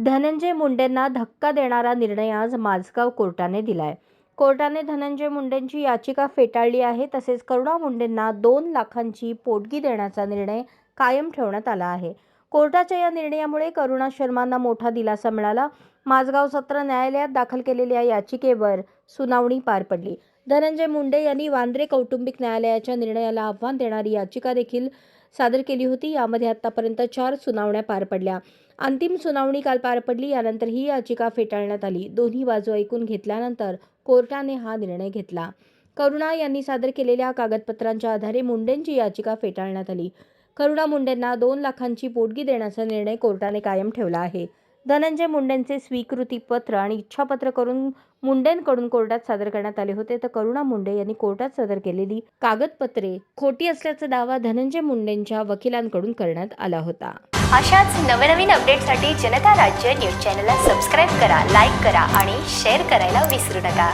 धनंजय मुंडेंना धक्का देणारा निर्णय आज माझगाव कोर्टाने दिलाय. कोर्टाने धनंजय मुंडेंची याचिका फेटाळली आहे तसेच करुणा मुंडेंना दोन लाखांची पोटगी देण्याचा निर्णय कायम ठेवण्यात आला आहे. कोर्टाच्या या निर्णयामुळे करुणा शर्मांना मोठा दिलासा मिळाला. माझगाव सत्र न्यायालयात दाखल केलेल्या याचिकेवर सुनावणी पार पडली. धनंजय मुंडे यांनी वांद्रे कौटुंबिक न्यायालयाच्या निर्णयाला आव्हान देणारी याचिका देखील सादर केली होती. यामध्ये आतापर्यंत चार सुनावण्या पार पडल्या. अंतिम सुनावणी काल पार पडली. यानंतर ही याचिका फेटाळण्यात आली. दोन्ही बाजू ऐकून घेतल्यानंतर कोर्टाने हा निर्णय घेतला. करुणा यांनी सादर केलेल्या कागदपत्रांच्या आधारे मुंडेंची याचिका फेटाळण्यात आली. करुणा मुंडेंना दोन लाखांची पोटगी देण्याचा निर्णय कोर्टाने कायम ठेवला आहे. धनंजय मुंडेंचे स्वीकृती पत्र आणि इच्छापत्र करून मुंडेंकडून कोर्टात सादर करण्यात आले होते. तर करुणा मुंडे यांनी कोर्टात सादर केलेली कागदपत्रे खोटी असल्याचा दावा धनंजय मुंडेंच्या वकिलांकडून करण्यात आला होता. अशाच नवनवीन अपडेटसाठी जनता राज्य न्यूज चॅनलला सबस्क्राईब करा लाईक करा आणि शेअर करायला विसरू नका.